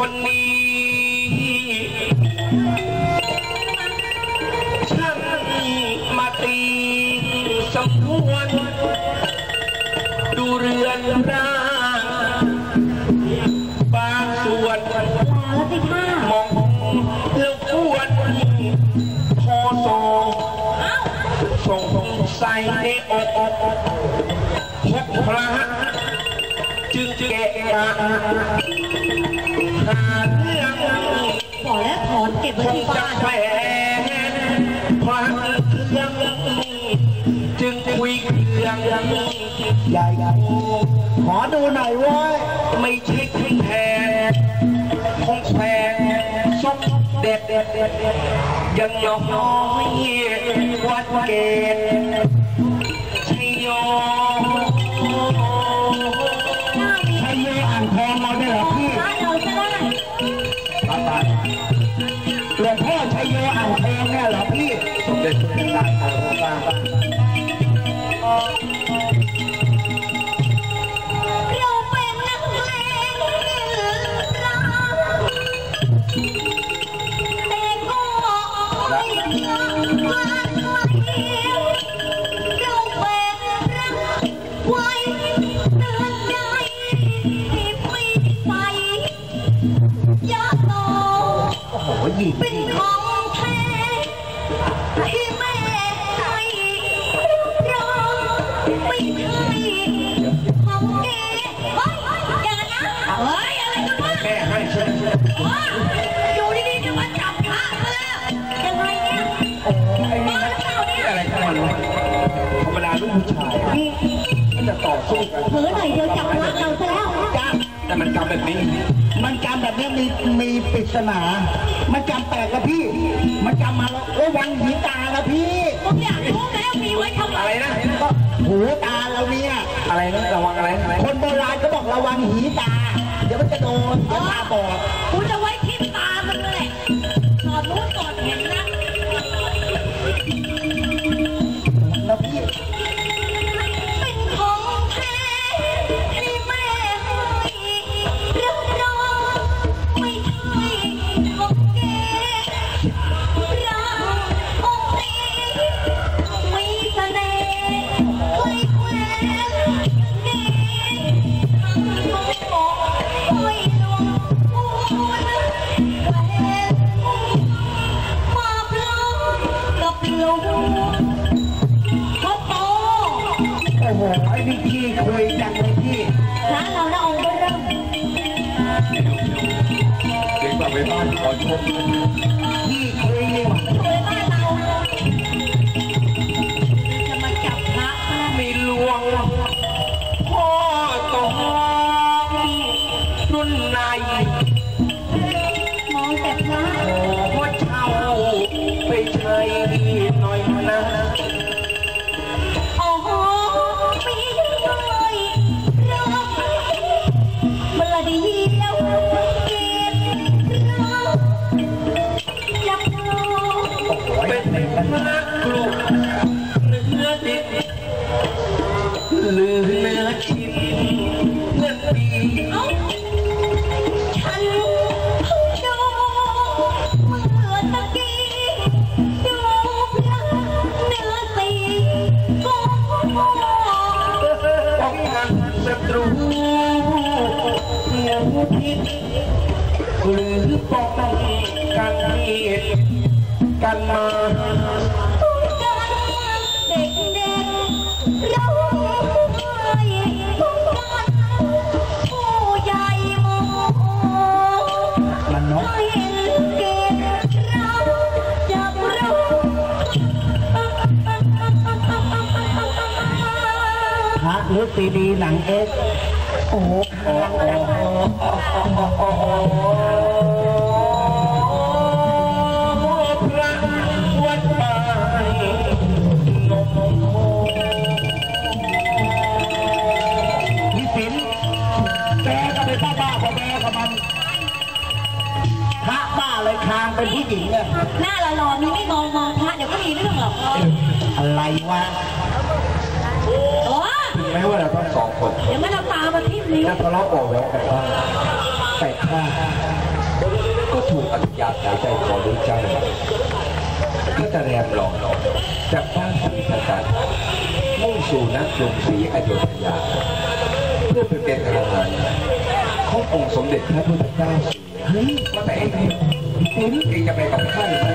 คนนี้ ช่างมาตีสำนวนดูเรือนร่างบางส่วนมาแล้วสิค่ะมองแล้วควรพอส่งส่งใส่ในอกพบพระจึงแกะ คงจะแฝงพระเครื่องจึงคุยเครื่องใหญ่ขอดูหน่อยว้ยไม่ใช่ครื่องแทนของแฝงซุปเด็ดเด็ดเด็ดยังน้อยวัดเกตชัยโย พ่อชัยโยอ่างทองเนี่ยเหรอพี่สมเด็จพระนางเจ้าบ้างเราเป็นนักเลงรักแต่ก็ไม่รักวันเดียว หหยิบเป็นของแท้ที่แม่ให้รอไม่ใช่ของแกเฮ้ยอย่านะเฮ้ยอะไรกันวะแม่ให้ช่ไหมว้าอยู่ดีๆจะมาจับพระซะแล้วยังไงเนี่ยไอ้นี่บ้านเราเนี่ยอะไรของมันวะธรรมดาลูกผู้ชายจะต่อสู้กันเผลอหน่อยเดียวจับพระเราซะ แล้วจ้าแต่มันกำแบบนี้ มันจำแบบเนี้ยมีมีปริศนา มันจำแปลกกับพี่ มันจำมาแล้วโอ้ยวันหีตาแล้วพี่ผมอยากรู้แล้วมีไว้ทำไมอะไรนะก็หูตาเราเนี่ยอะไรนะระวังอะไรอะไรคนโบราณก็บอกระวังหีตา เดี๋ยวมันจะโดนเดี๋ยวตาบอดกูจะไว้ที่ตามัน พ่อโตโอ้โหไอ้นี่พี่คุยจังเลยพี่ร้านเราละองค์ก็เริ่ม เด็กกลับไปบ้านขอชม เนื้อดี เอ้าฉันเพิ่งดูเมื่อตะกี้ดูพระเนื้อสีก็พอ ป้องกันศัตรูงูพิษหรือป้ ระหรือซีดีหนังเอ็กซ์โอ้โหคางจังเลยพระวัดป่านมโมพี่สินแกก็ไปบ้าบ้าๆบอแบกับมันพระบ้าเลยคางเป็นผู้หญิงเนี่ยหน้าละหล่อนี่ไม่มองมองพระเดี๋ยวก็มีเรื่องหรอกอะไรวะโอ้ถึงแม้ว่าเราต้องสองคนเดี๋ยวมันเอาตามาทิ่มนิ้วจะทะเลาะเบาะแว้งกันบ้างแต่ถ้าถูกอัธยาศัยใจคอด้วยเจ้าก็จะแรมหลอกจากบ้านสีพษัตริย์มุ่งสู่นักกรุงศรีอยุธยา เพื่อไปเป็นทหารขององค์สมเด็จพระพุทธเจ้าเสียเฮ้ยว่าแต่เองเนี่ยเองจะไปกับข้าหรือไม่